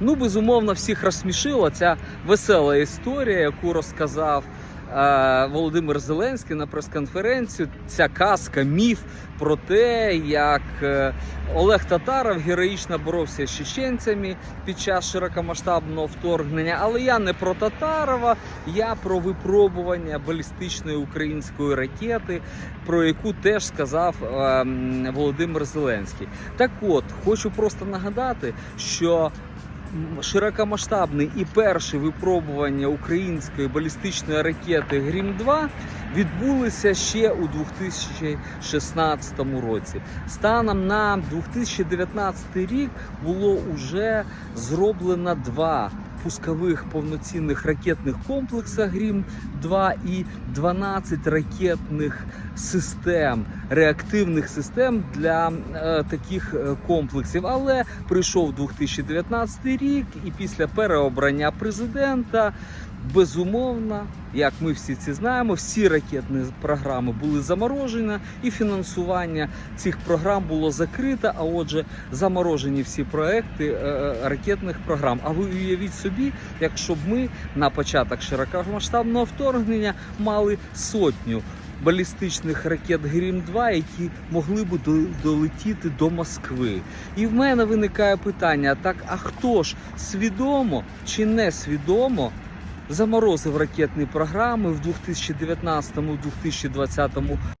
Ну, безумовно, всіх розсмішила ця весела історія, яку розказав е, Володимир Зеленський на прес-конференції. Ця казка, міф про те, як е, Олег Татаров героїчно боровся з чеченцями під час широкомасштабного вторгнення. Але я не про Татарова, я про випробування балістичної української ракети, про яку теж сказав е, Володимир Зеленський. Так от, хочу просто нагадати, що широкомасштабне і перше випробування української балістичної ракети Грім-2 відбулися ще у 2016 році. Станом на 2019 рік було вже зроблено два пускових повноцінних ракетних комплекса Грім 2 і 12 ракетних систем, реактивних систем для е, таких е, комплексів. Але прийшов 2019 рік, і після переобрання президента. Безумовно, як ми всі ці знаємо, всі ракетні програми були заморожені, і фінансування цих програм було закрите. А отже, заморожені всі проекти е, е, ракетних програм. А ви уявіть собі, якщо б ми на початок широкомасштабного вторгнення мали сотню балістичних ракет Грім 2 які могли б долетіти до Москви. І в мене виникає питання: так а хто ж свідомо чи не свідомо? Заморозив ракетні програми в 2019-2020